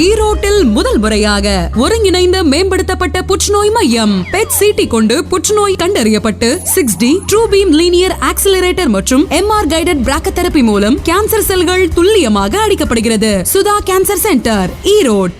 ஈரோட்டில் முதல் முறையாக ஒருங்கிணைந்த மேம்படுத்தப்பட்ட புற்றுநோய் மையம் பெட் சிடி கொண்டு புற்றுநோய் கண்டறியப்பட்டு six D true beam linear accelerator மற்றும் எம்ஆர் கைடட் பிராக்கதெரபி மூலம் கேன்சர் செல்கள் துல்லியமாக அழிக்கப்படுகிறது சுதா கேன்சர் சென்டர் ஈரோட்.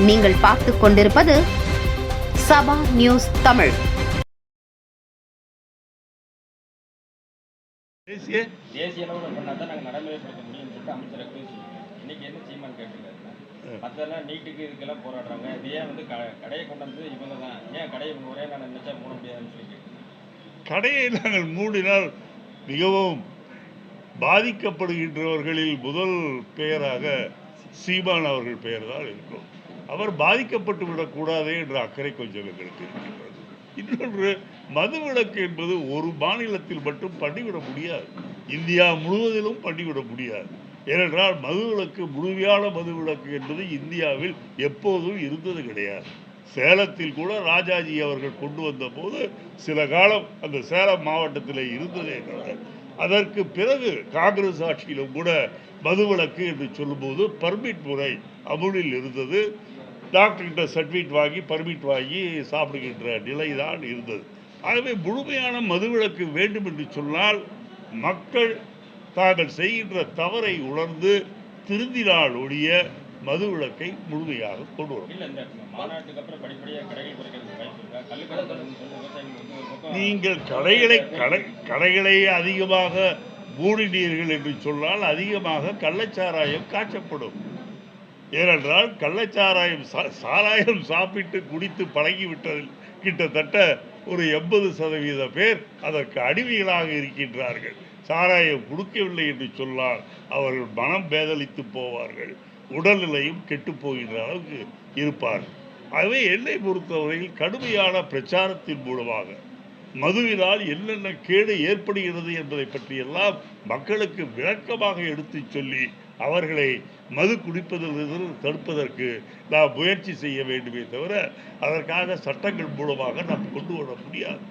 நீங்கள் பார்த்துக் கொண்டிருப்பது சபா நியூஸ் தமிழ். தேசிய தேசிய அளவில் பண்ணால் தான் நாங்கள் நடைமுறைப்படுத்த முடியும்னு சொல்லிட்டு அமைச்சர் அக்யூஸ் இன்னைக்கு என்ன சீமான் கேட்டிருக்காரு மற்றெல்லாம் நீட்டுக்கு இதுக்கெல்லாம் போராடுறாங்க. இது ஏன் வந்து க கடையை கொண்டு வந்து இவங்க தான்? ஏன் கடையை இவங்க ஒரே நான் நினைச்சா மூட முடியாதுன்னு சொல்லி கடையை நாங்கள் மூடினால் மிகவும் பாதிக்கப்படுகின்றவர்களில் முதல் பெயராக சீமான் அவர்கள் பெயர் தான் இருக்கும். அவர் பாதிக்கப்பட்டு விடக்கூடாது என்ற அக்கறை கொஞ்சம் எங்களுக்கு இருக்கின்றது. இன்னொன்று மதுவிலக்கு என்பது ஒரு மாநிலத்தில் மட்டும் பண்ணிவிட முடியாது. இந்தியா முழுவதிலும் பண்ணிவிட முடியாது. ஏனென்றால் மதுவிலக்கு முழுமையான மதுவிலக்கு என்பது இந்தியாவில் எப்போதும் இருந்தது கிடையாது. சேலத்தில் கூட ராஜாஜி அவர்கள் கொண்டு வந்த போது சில காலம் அந்த சேலம் மாவட்டத்தில் இருந்ததே என்றார் அதற்கு பிறகு காங்கிரஸ் ஆட்சியிலும் கூட மதுவிலக்கு என்று சொல்லும்போது பர்மிட் முறை அமுலில் இருந்தது. டாக்டர்கிட்ட சர்டிஃபிகேட் வாங்கி பர்மிட் வாங்கி சாப்பிடுகின்ற நிலை தான் இருந்தது. ஆகவே முழுமையான மதுவிலக்கு வேண்டும் என்று சொன்னால் மக்கள் தாங்கள் செய்கின்ற தவறை உணர்ந்து திருந்தினால் ஒழிய மதுவிலக்கை முழுமையாக கொண்டு வரும். நீங்கள் கடைகளை கடை கடைகளை அதிகமாக மூடினீர்கள் என்று சொன்னால் அதிகமாக கள்ளச்சாராயம் காய்ச்சப்படும். ஏனென்றால் கள்ளச்சாராயம் சா- சாராயம் சாப்பிட்டு குடித்து பழகிவிட்டதில் கிட்டத்தட்ட ஒரு எண்பது சதவீத பேர் அதற்கு அடிமைகளாக இருக்கின்றார்கள். சாராயம் கொடுக்கவில்லை என்று சொன்னால் அவர்கள் மனம் பேதலித்து போவார்கள். உடல்நிலையும் கெட்டு போகின்ற அளவுக்கு இருப்பார்கள். ஆகவே என்னை பொறுத்தவரையில் கடுமையான பிரச்சாரத்தின் மூலமாக மதுவினால் என்னென்ன கேடு ஏற்படுகிறது என்பதை பற்றியெல்லாம் மக்களுக்கு விளக்கமாக எடுத்துச் சொல்லி அவர்களை மது குடிப்பதிலிருந்து தடுப்பதற்கு நாம் முயற்சி செய்ய வேண்டுமே தவிர அதற்காக சட்டங்கள் மூலமாக நாம் கொண்டு வர முடியாது.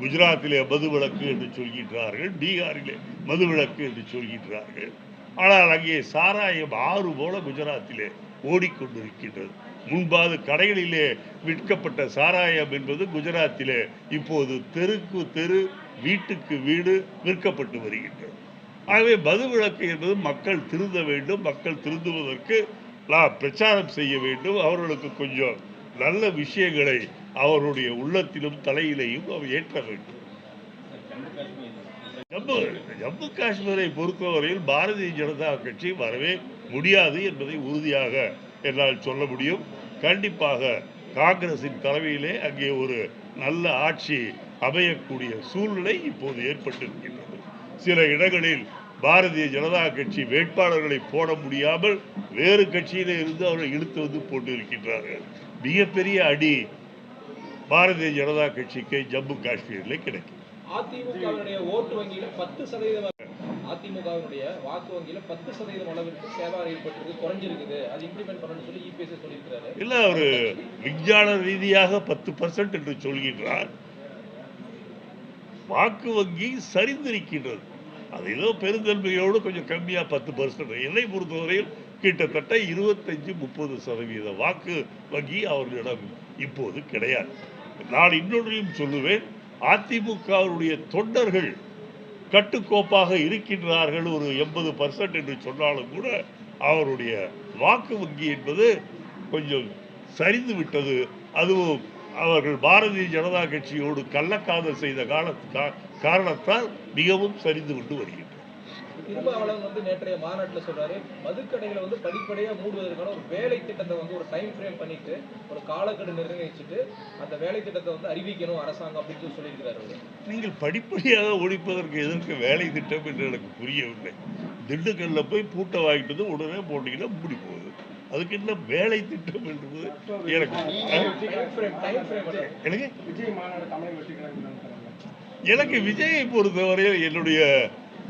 குஜராத்திலே மது விளக்கு என்று சொல்கின்றார்கள் பீகாரிலே மது விளக்கு என்று சொல்கின்றார்கள். ஆனால் அங்கே சாராயம் ஆறு போல குஜராத்திலே ஓடிக்கொண்டிருக்கின்றது. முன்பாது கடைகளிலே விற்கப்பட்ட சாராயம் என்பது குஜராத்திலே இப்போது தெருக்கு தெரு வீட்டுக்கு வீடு விற்கப்பட்டு வருகின்றது. ஆகவே மதுவிலக்கு என்பது மக்கள் திருந்த வேண்டும் மக்கள் திருந்துவதற்கு நான் பிரச்சாரம் செய்ய வேண்டும். அவர்களுக்கு கொஞ்சம் நல்ல விஷயங்களை அவருடைய உள்ளத்திலும் தலையிலையும் அவர் ஏற்ற வேண்டும். ஜம்மு ஜம்மு காஷ்மீரை பொறுத்தவரையில் பாரதிய ஜனதா கட்சி வரவே முடியாது என்பதை உறுதியாக என்னால் சொல்ல முடியும். கண்டிப்பாக காங்கிரசின் தலைமையிலே அங்கே ஒரு நல்ல ஆட்சி அமையக்கூடிய சூழ்நிலை இப்போது ஏற்பட்டிருக்கின்றது. சில இடங்களில் பாரதிய ஜனதா கட்சி வேட்பாளர்களை போட முடியாமல் வேறு கட்சியிலே இருந்து அவர்கள் இழுத்து வந்து போட்டு இருக்கின்றார்கள் மிகப்பெரிய அடி பாரதிய ஜனதா கட்சிக்கு ஜம்மு காஷ்மீரில் கிடைக்கும். அதிமுக ஓட்டு வங்கியில் பத்து சதவீதம் அதிமுகவினுடைய வாக்கு வங்கியில பத்து சதவீதம் அளவிற்கு சேவா ஏற்பட்டிருக்கு குறைஞ்சிருக்குது. அது இம்ப்ளிமெண்ட் பண்ணணும்னு சொல்லி இபிஎஸ் சொல்லியிருக்கிறாரு. இல்ல ஒரு விஞ்ஞான ரீதியாக பத்து பர்சன்ட் என்று சொல்கின்றார். வாக்கு வங்கி சரிந்திருக்கின்றது. அது ஏதோ பெருந்தன்மையோடு கொஞ்சம் கம்மியாக பத்து பர்சன்ட் என்னை பொறுத்தவரையில் கிட்டத்தட்ட இருபத்தஞ்சு முப்பது சதவீத வாக்கு வங்கி அவர்களிடம் இப்போது கிடையாது. நான் இன்னொன்றையும் சொல்லுவேன் அதிமுகவுடைய தொண்டர்கள் கட்டுக்கோப்பாக இருக்கின்றார்கள் ஒரு எண்பது பர்சன்ட் என்று சொன்னாலும் கூட அவருடைய வாக்கு வங்கி என்பது கொஞ்சம் சரிந்து விட்டது. அதுவும் அவர்கள் பாரதிய ஜனதா கட்சியோடு கள்ளக்காதல் செய்த கால கா- காரணத்தால் மிகவும் சரிந்து கொண்டு வருகிறது. திருமாவளவன் வந்து நேற்றைய மாநாட்டுல சொல்றாரு மதுக்கடைகளை வந்து படிப்படியா மூடுவதற்கான ஒரு வேலை திட்டத்தை வந்து ஒரு டைம் ஃப்ரேம் பண்ணிட்டு ஒரு காலக்கெடு நிர்ணயிச்சுட்டு அந்த வேலை திட்டத்தை வந்து அறிவிக்கணும் அரசாங்கம் அப்படின்னு சொல்லி சொல்லியிருக்கிறாரு அவரு. நீங்கள் படிப்படியாக ஒழிப்பதற்கு எதற்கு வேலை திட்டம் என்று எனக்கு புரியவில்லை. திண்டுக்கல்ல போய் பூட்டை வாங்கிட்டு வந்து உடனே போட்டீங்கன்னா மூடி போகுது. அதுக்கு என்ன வேலை திட்டம் என்பது எனக்கு Time frame, time frame பண்ணணும். எனக்கு? எனக்கு விஜயை பொறுத்தவரையில் என்னுடைய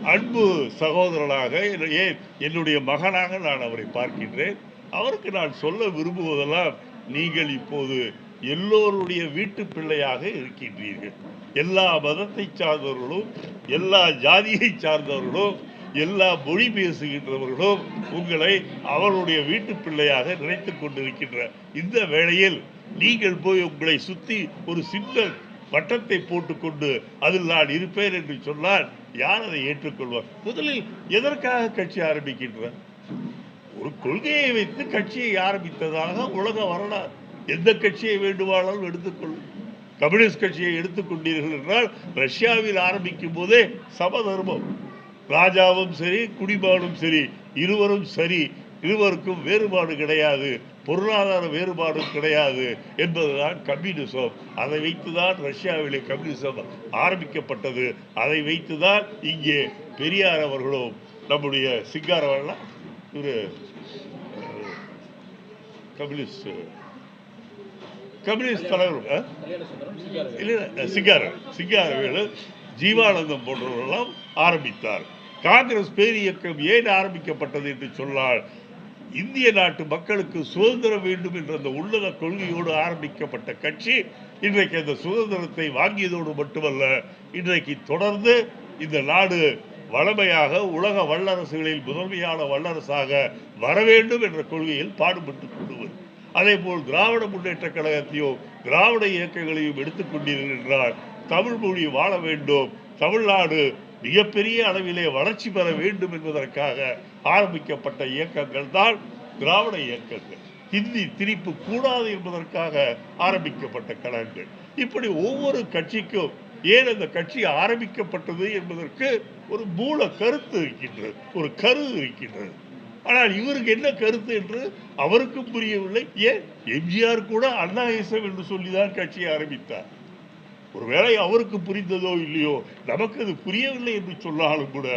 அன்பு சகோதரனாக ஏன் என்னுடைய மகனாக நான் அவரை பார்க்கின்றேன். அவருக்கு நான் சொல்ல விரும்புவதெல்லாம் நீங்கள் இப்போது எல்லோருடைய வீட்டு பிள்ளையாக இருக்கின்றீர்கள். எல்லா மதத்தை சார்ந்தவர்களும் எல்லா ஜாதியை சார்ந்தவர்களும் எல்லா மொழி பேசுகின்றவர்களும் உங்களை அவருடைய வீட்டு பிள்ளையாக நினைத்துக் கொண்டிருக்கின்ற இந்த வேளையில் நீங்கள் போய் உங்களை சுத்தி ஒரு சின்ன வட்டத்தை போட்டுக்கொண்டு அதில் நான் இருப்பேன் என்று சொன்னால் யார் அதை ஏற்றுக்கொள்வார்? முதலில் எதற்காக கட்சி ஆரம்பிக்கின்றார் ஒரு கொள்கையை வைத்து கட்சியை ஆரம்பித்ததாக உலக வரலாறு. எந்த கட்சியை வேண்டுமானாலும் எடுத்துக்கொள்ளும் கம்யூனிஸ்ட் கட்சியை எடுத்துக்கொண்டீர்கள் என்றால் ரஷ்யாவில் ஆரம்பிக்கும் போதே சமதர்மம். ராஜாவும் சரி குடிமானும் சரி இருவரும் சரி இருவருக்கும் வேறுபாடு கிடையாது. பொருளாதார வேறுபாடும் கிடையாது என்பதுதான் கம்யூனிசம். அதை வைத்துதான் ரஷ்யாவிலே கம்யூனிசம் ஆரம்பிக்கப்பட்டது. அதை வைத்துதான் இங்கே பெரியார் அவர்களும் நம்முடைய சிங்காரவெல்லாம் இவர் கம்யூனிஸ்ட் கம்யூனிஸ்ட் தலைவர் இல்லை சிங்காரம் சிங்காரவேலு ஜீவானந்தம் போன்றவர்களெல்லாம் ஆரம்பித்தார். காங்கிரஸ் பேரியக்கம் ஏன் ஆரம்பிக்கப்பட்டது என்று சொன்னால் இந்திய நாட்டு மக்களுக்கு சுதந்திரம் வேண்டும் என்ற அந்த உள்ளத கொள்கையோடு ஆரம்பிக்கப்பட்ட கட்சி இன்றைக்கு அந்த சுதந்திரத்தை வாங்கியதோடு மட்டுமல்ல இன்றைக்கு தொடர்ந்து இந்த நாடு வளமையாக உலக வல்லரசுகளில் முதன்மையான வல்லரசாக வர வேண்டும் என்ற கொள்கையில் பாடுபட்டு கொள்வது அதே போல் திராவிட முன்னேற்ற கழகத்தையும் திராவிட இயக்கங்களையும் எடுத்துக்கொண்டீர்கள் என்றால் தமிழ் மொழி வாழ வேண்டும் தமிழ்நாடு மிகப்பெரிய அளவிலே வளர்ச்சி பெற வேண்டும் என்பதற்காக ஆரம்பிக்கப்பட்ட இயக்கங்கள் தான் திராவிட இயக்கங்கள். ஹிந்தி திரிப்பு கூடாது என்பதற்காக ஆரம்பிக்கப்பட்ட கழகங்கள். இப்படி ஒவ்வொரு கட்சிக்கும் ஏன் அந்த கட்சி ஆரம்பிக்கப்பட்டது என்பதற்கு ஒரு மூல கருத்து இருக்கின்றது ஒரு கரு இருக்கின்றது. ஆனால் இவருக்கு என்ன கருத்து என்று அவருக்கும் புரியவில்லை. ஏன்? எம்ஜிஆர் கூட அண்ணாயிசம் என்று சொல்லிதான் கட்சியை ஆரம்பித்தார். ஒருவேளை அவருக்கு புரிந்ததோ இல்லையோ நமக்கு அது புரியவில்லை என்று சொன்னாலும் கூட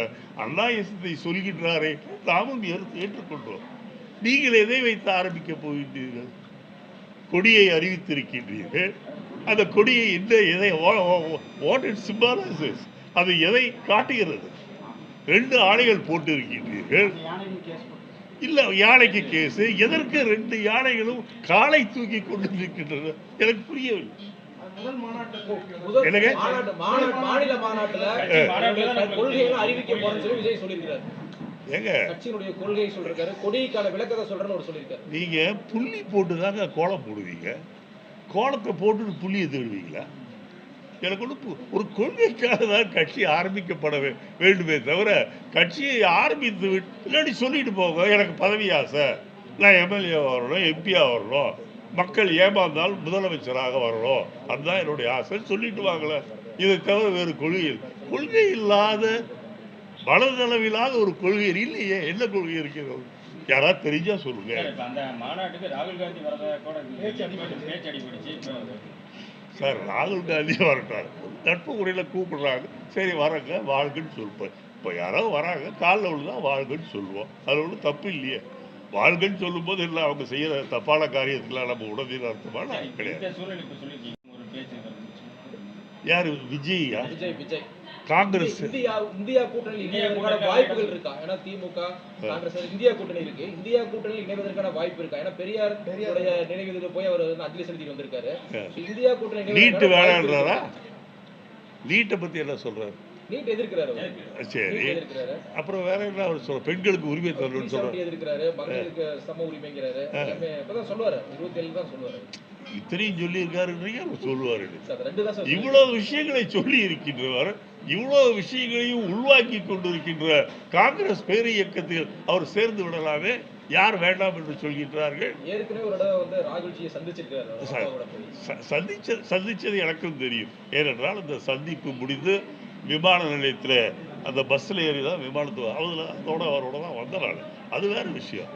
அண்ணாயிசத்தை சொல்கின்றாரே தாமும் ஏற்றுக்கொண்டோம். நீங்கள் எதை வைத்து ஆரம்பிக்க போகின்றீர்கள்? கொடியை அறிவித்திருக்கின்றீர்கள். அந்த கொடியை இந்த எதை வாட் இட் சிம்பாலைசஸ் அது எதை காட்டுகிறது? ரெண்டு ஆணைகள் போட்டு இருக்கின்றீர்கள் இல்ல யானைக்கு கேஸ் எதற்கு ரெண்டு யானைகளும் காலை தூக்கி கொண்டு இருக்கின்றன எனக்கு புரியவில்லை. என்னங்க? மாநாட்டு மாநாட்டு மாநில மாநாட்டுல மாநாட்டுல கொள்கைகளை அறிவிக்க போறேன்னு சொல்லி விஜய் சொல்லியிருக்காரு ஏங்க? கட்சியினுடைய கொள்கையை சொல்லிருக்காரு கொடிக்கான விளக்கத்தை சொல்றேன்னு ஒரு சொல்லியிருக்காரு. நீங்க புள்ளி போட்டு தாங்க கோலம் போடுவீங்க. கோலத்தை போட்டு புள்ளியை தேடுவீங்களா எனக்கு ஒன்று ஒரு கொள்கைக்காக தான் கட்சி ஆரம்பிக்கப்பட வேண்டுமே தவிர கட்சியை ஆரம்பித்து விட்டு இல்லாட்டி சொல்லிட்டு போங்க. எனக்கு பதவி ஆசை. நான் எம்எல்ஏ வரணும் எம்பியாக வரணும் மக்கள் ஏமாந்தால் முதலமைச்சராக வரணும். அதுதான் என்னுடைய ஆசை. சொல்லிட்டு வாங்கல இதை தவிர வேறு கொள்கை இல்லை. கொள்கை இல்லாத மனதளவில்லாத ஒரு கொள்கை இல்லையே. என்ன கொள்கை இருக்கிறது? யாராவது தெரிஞ்சா சொல்லுங்க. சார், ராகுல் காந்தி வரட்டார். நட்பு முறையில் கூப்பிடுறாங்க. சரி வரங்க வாழ்கன்னு சொல்லுப்பேன் இப்போ யாரோ வராங்க. காலில் விழுந்தா வாழ்கன்னு சொல்லுவோம். அது ஒன்றும் தப்பு இல்லையே. வாழ்கன்னு சொல்லும்போது இல்லை அவங்க செய்யற தப்பான காரியத்துக்குலாம் நம்ம உடனே அர்த்தமான கிடையாது. யார்? விஜயா விஜய் விஜய். காங்கிரஸ். இந்தியா இந்தியா கூட்டணி வாய்ப்புகள் இருக்கா? ஏன்னா திமுக காங்கிரஸ் இந்தியா கூட்டணி இருக்கு. இந்தியா கூட்டணி இணைவதற்கான வாய்ப்பு இருக்கா? ஏன்னா பெரியார் பெரியாருடைய நினைவுக்கு போய் அவர் வந்து அஞ்சலி செலுத்திட்டு வந்திருக்காரு. இந்தியா கூட்டணி நீட்டு இருக்கா? நீட்டை பத்தி என்ன சொல்றாரு? நீட் எதிர்க்கிறாரு அவர். சரி. அப்புறம் வேற என்ன அவர் சொல்ற பெண்களுக்கு உரிமை தரணும்னு சொல்றாரு. P70 எதிர்க்கிறாரு மகளிருக்கு சம உரிமைங்கிறாரு. இப்பதான் சொல்லுவாரு. இருபத்தி ஏழு தான் சொல்லுவாரு. இத்தனையும் சொல்லியிருக்காருன்றீங்க அவர் சொல்லுவாரு சார் ரெண்டு தான் சார் இவ்வளவு விஷயங்களை சொல்லி இருக்கின்றவர் இவ்வளவு விஷயங்களையும் உள்வாக்கி கொண்டிருக்கின்ற காங்கிரஸ் பேரு இயக்கத்தில் அவர் சேர்ந்து விடலாமே யார் வேண்டாம் என்று சொல்கின்றார்கள்? சந்திச்ச சந்திச்சது எனக்கும் தெரியும். ஏனென்றால் அந்த சந்திப்பு முடிந்து விமான நிலையத்தில் அந்த பஸ்ஸில் ஏறி தான் விமானத்து அதில் அதோட அவரோட தான் வந்த அது வேற விஷயம்.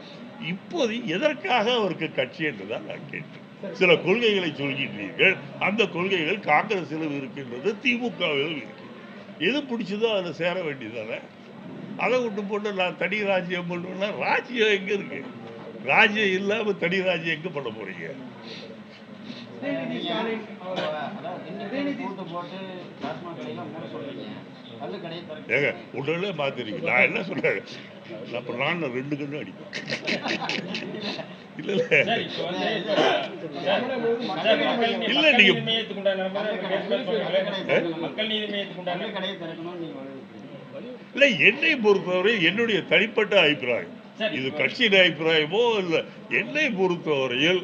இப்போது எதற்காக அவருக்கு கட்சி என்று தான் நான் கேட்டேன். சில கொள்கைகளை சொல்கின்றீர்கள். அந்த கொள்கைகள் காங்கிரஸிலும் இருக்கின்றது திமுகவிலும் இருக்கின்றது. எது பிடிச்சதோ அதில் சேர வேண்டியதானே அதை விட்டு போட்டு நான் தனி ராஜ்யம் பண்ணுவேன்னா ராஜ்யம் எங்கே இருக்கு? ராஜ்யம் இல்லாமல் தனி ராஜ்யம் எங்கே பண்ண போறீங்க? ஏங்க உடனே மாத்திருக்கீங்க நான் என்ன சொல்றேன்? அப்ப நான் ரெண்டு கண்ணு அடிப்பேன். இல்ல நீங்க- இல்ல என்னை பொறுத்தவரை என்னுடைய தனிப்பட்ட அபிப்பிராயம். இது கட்சியின் அபிப்பிராயமோ இல்ல என்னை பொறுத்தவரையில்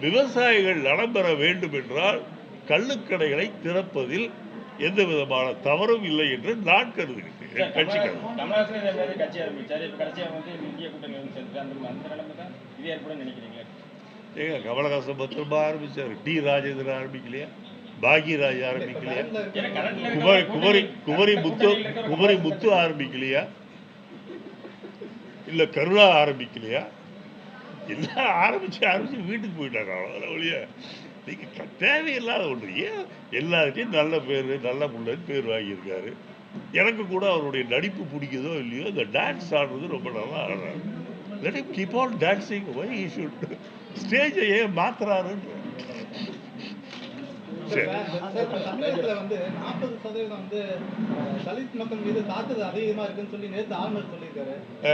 விவசாயிகள் நலம் பெற வேண்டும் என்றால் கள்ளுக்கடைகளை திறப்பதில் எந்த விதமான தவறும் இல்லை என்று நான் கருதுகிறேன். சார், கட்சி கமலா- கருது கமலஹாசன் பத்திரமா ஆரம்பிச்சாரு. டி ராஜேந்திரன் ஆரம்பிக்கலையா? பாக்யராஜ் ஆரம்பிக்கலையா? குமரி குமரி குமரி முத்து குமரி முத்து ஆரம்பிக்கலையா? இல்ல கருணா ஆரம்பிக்கலையா? எல்லாம் ஆரம்பிச்சு ஆரம்பிச்சு வீட்டுக்கு போயிட்டாங்க அவ்வளோ ஒழிய. நீங்க க- தேவையில்லாத ஒன்று. ஏன்? எல்லார்ட்டையும் நல்ல பேர் நல்ல பிள்ளைன்னு பேர் வாங்கியிருக்காரு. எனக்கு கூட அவருடைய நடிப்பு பிடிக்குதோ இல்லையோ இந்த டான்ஸ் ஆடுறது ரொம்ப நல்லா ஆடுறாரு. Let him keep on dancing why he should ஸ்டேஜை ஏன் மாத்துறாருன்னு தமிழகத்துல வந்து நாற்பது சதவீதம் வந்து தலித் மக்கள் மீது தாக்குதல் அதிகமா இருக்குன்னு சொல்லி நேத்து ஆளுநர் சொல்லியிருக்காரு.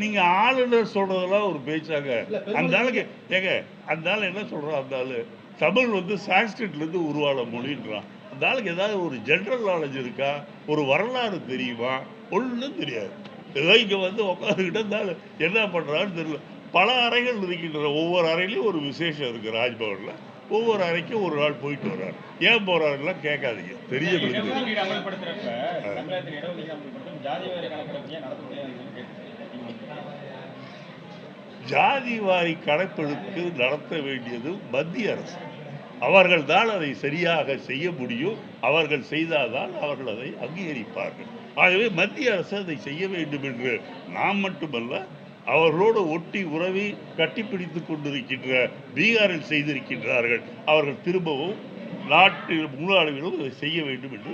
ஏ, நீங்க ஆளுநர் சொல்றதெல்லாம் ஒரு பெரும்பாலும் அந்த ஆளுக்கு ஏங்க அந்த ஆள் என்ன சொல்றான் அந்த ஆளு? தமிழ் வந்து சான்ஸ்கிரிட்ல இருந்து உருவான மொழின்றான். அந்த ஆளுக்கு ஏதாவது ஒரு ஜென்ரல் நாலேஜ் இருக்கா? ஒரு வரலாறு தெரியுமா? ஒன்றும் தெரியாது. ஏதோ இங்க வந்து உட்காந்துக்கிட்டு அந்த ஆளு என்ன பண்றான்னு தெரியல. பல அறைகள் இருக்கின்றன. ஒவ்வொரு அறையிலையும் ஒரு விசேஷம் இருக்கு ராஜ்பவன்ல. ஒவ்வொரு அறைக்கும் ஒரு நாள் போயிட்டு வர்றாரு. ஏன் போறாருலாம் கேட்காதீங்க. தெரிய விடுங்க இடஒதுக்கீடு அமல்படுத்துறப்ப தமிழகத்தில் இடஒதுக்கீடு அமல்படுத்தும் ஜாதி வாரி கணக்கெடுப்பு ஏன் நடத்த முடியாதுன்னு சொல்லி கேட்டுருக்கேன் ஜாதி வாரி கணக்கெடுப்பு நடத்த வேண்டியது மத்திய அரசு. அவர்கள் தான் அதை சரியாக செய்ய முடியும். அவர்கள் செய்தால்தான் அவர்கள் அதை அங்கீகரிப்பார்கள். ஆகவே மத்திய அரசு அதை செய்ய வேண்டும் என்று நாம் மட்டுமல்ல அவர்களோடு ஒட்டி உறவி கட்டிப்பிடித்துக் கொண்டிருக்கின்ற பீகாரில் செய்திருக்கின்றார்கள். அவர்கள் திரும்பவும் நாட்டில் முழு அளவிலும் இதை செய்ய வேண்டும் என்று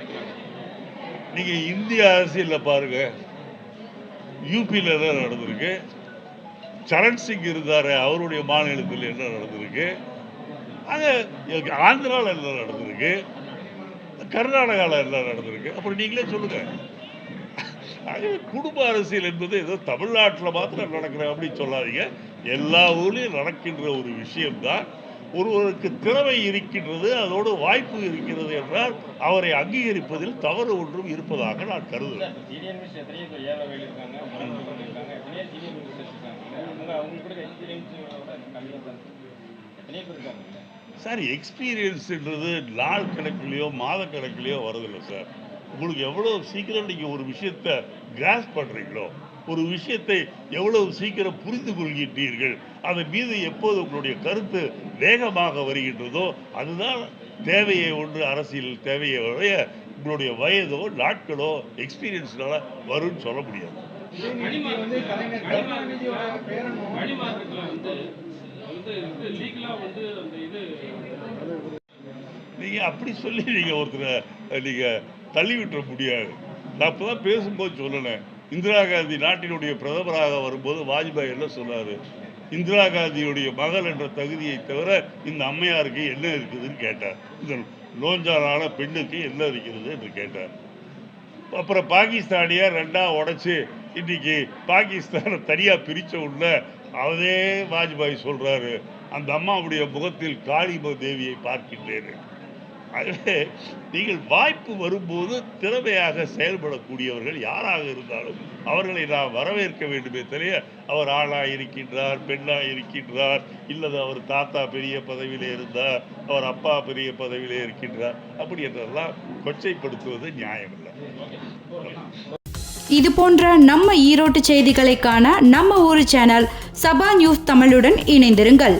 வைக்கிறாங்க. நீங்க இந்திய அரசியல்ல பாருங்க. யூபியில் என்ன நடந்திருக்கு? சரண் சிங் இருந்தாரு அவருடைய மாநிலத்தில் என்ன நடந்திருக்கு? அங்கே ஆந்திராவில் என்ன நடந்திருக்கு? கர்நாடகாவில் என்ன நடந்திருக்கு? அப்புறம் நீங்களே சொல்லுங்க. ஆகவே குடும்ப அரசியல் என்பது ஏதோ தமிழ்நாட்டில் மாத்திரம் நடக்கிற அப்படின்னு சொல்லாதீங்க. எல்லா ஊர்லேயும் நடக்கின்ற ஒரு விஷயம்தான். ஒருவருக்கு திறமை இருக்கின்றது அதோடு வாய்ப்பு இருக்கிறது என்றால் அவரை அங்கீகரிப்பதில் தவறு ஒன்றும் இருப்பதாக நான் கருதுகிறேன். இருக்காங்க? சார் எக்ஸ்பீரியன்ஸ்ன்றது நாள் கணக்குலையோ மாத கணக்குலையோ வரதில்லை சார். உங்களுக்கு எவ்வளோ சீக்கிரம் நீங்கள் ஒரு விஷயத்தை கிராஸ் பண்ணுறீங்களோ ஒரு விஷயத்தை எவ்வளவு சீக்கிரம் புரிந்து கொள்கின்றீர்கள் அதன் மீது எப்போது உங்களுடைய கருத்து வேகமாக வருகின்றதோ அதுதான் தேவையை ஒன்று அரசியல் தேவையை வரைய உங்களுடைய வயதோ நாட்களோ எக்ஸ்பீரியன்ஸ்னால வரும்னு சொல்ல முடியாது. வந்து லீகலாக வந்து அந்த இது நீங்கள் அப்படி சொல்லி நீங்கள் ஒருத்தரை நீங்கள் தள்ளி விட்டுற முடியாது. நான் இப்போ தான் பேசும்போது சொன்னேன். இந்திரா காந்தி நாட்டினுடைய பிரதமராக வரும்போது வாஜ்பாய் என்ன சொன்னார்? இந்திரா காந்தியுடைய மகள் என்ற தகுதியை தவிர இந்த அம்மையாருக்கு என்ன இருக்குதுன்னு கேட்டார். இந்த நோஞ்சாலான பெண்ணுக்கு என்ன இருக்கிறது என்று கேட்டார். அப்புறம் பாகிஸ்தானியை ரெண்டா உடைச்சு இன்னைக்கு பாகிஸ்தானை தனியா பிரிச்ச உடனே அதே வாஜ்பாய் சொல்றாரு அந்த அம்மாவுடைய முகத்தில் காளிம தேவியை பார்க்கின்றேன். ஆகவே நீங்கள் வாய்ப்பு வரும்போது திறமையாக செயல்படக்கூடியவர்கள் யாராக இருந்தாலும் அவர்களை நாம் வரவேற்க வேண்டுமே தவிர அவர் ஆளாக இருக்கின்றார் பெண்ணாக இருக்கின்றார் இல்லது அவர் தாத்தா பெரிய பதவியிலே இருந்தார் அவர் அப்பா பெரிய பதவியிலே இருக்கின்றார் அப்படி என்றெல்லாம் கொச்சைப்படுத்துவது நியாயமில்லை. இது போன்ற நம்ம ஈரோட்டு செய்திகளை காண நம்ம ஊர் சேனல் சபா நியூஸ் தமிழுடன் இணைந்திருங்கள்.